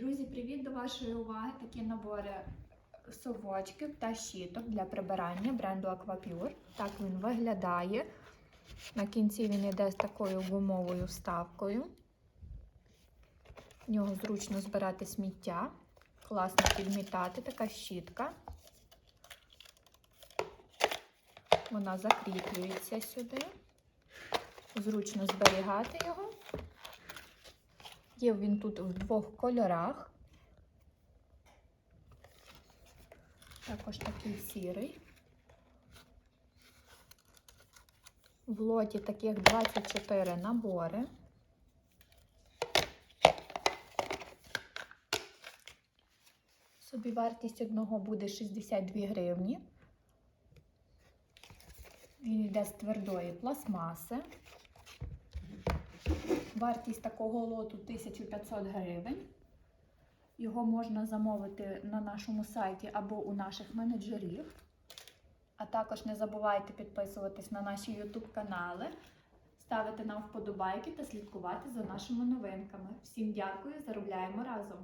Друзі, привіт до вашої уваги! Такі набори совочків та щіток для прибирання бренду Aquapure. Так він виглядає. На кінці він йде з такою гумовою вставкою. В нього зручно збирати сміття, класно підмітати, така щітка. Вона закріплюється сюди. Зручно зберігати його. Є він тут в двох кольорах. Також такий сірий. В лоті таких 24 набори. Собівартість одного буде 62 гривні. Він йде з твердої пластмаси. Вартість такого лоту 1500 гривень. Його можна замовити на нашому сайті або у наших менеджерів. А також не забувайте підписуватись на наші YouTube канали, ставити нам вподобайки та слідкувати за нашими новинками. Всім дякую, заробляємо разом!